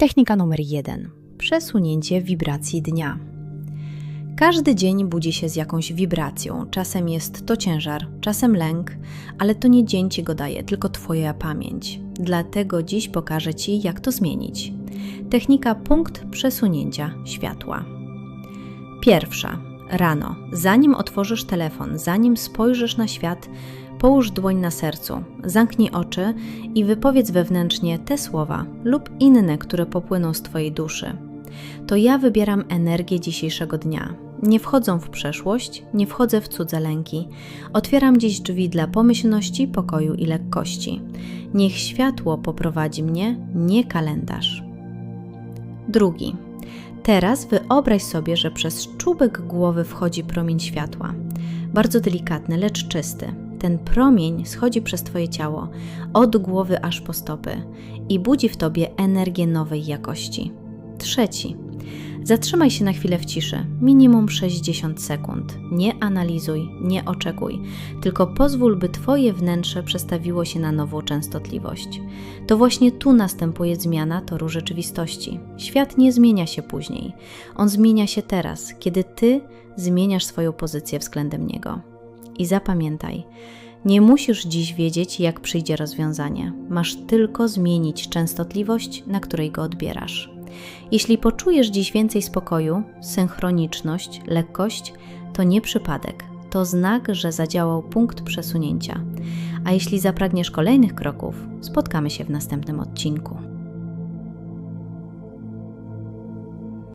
Technika numer 1. Przesunięcie wibracji dnia. Każdy dzień budzi się z jakąś wibracją. Czasem jest to ciężar, czasem lęk, ale to nie dzień ci go daje, tylko Twoja pamięć. Dlatego dziś pokażę Ci, jak to zmienić. Technika punkt przesunięcia światła. Pierwsza. Rano, zanim otworzysz telefon, zanim spojrzysz na świat, połóż dłoń na sercu, zamknij oczy i wypowiedz wewnętrznie te słowa lub inne, które popłyną z Twojej duszy. To ja wybieram energię dzisiejszego dnia. Nie wchodzę w przeszłość, nie wchodzę w cudze lęki. Otwieram dziś drzwi dla pomyślności, pokoju i lekkości. Niech światło poprowadzi mnie, nie kalendarz. Drugi. Teraz wyobraź sobie, że przez czubek głowy wchodzi promień światła. Bardzo delikatny, lecz czysty. Ten promień schodzi przez Twoje ciało, od głowy aż po stopy i budzi w Tobie energię nowej jakości. Trzeci. Zatrzymaj się na chwilę w ciszy, minimum 60 sekund. Nie analizuj, nie oczekuj, tylko pozwól, by Twoje wnętrze przestawiło się na nową częstotliwość. To właśnie tu następuje zmiana toru rzeczywistości. Świat nie zmienia się później, on zmienia się teraz, kiedy Ty zmieniasz swoją pozycję względem niego. I zapamiętaj, nie musisz dziś wiedzieć, jak przyjdzie rozwiązanie. Masz tylko zmienić częstotliwość, na której go odbierasz. Jeśli poczujesz dziś więcej spokoju, synchroniczność, lekkość, to nie przypadek. To znak, że zadziałał punkt przesunięcia. A jeśli zapragniesz kolejnych kroków, spotkamy się w następnym odcinku.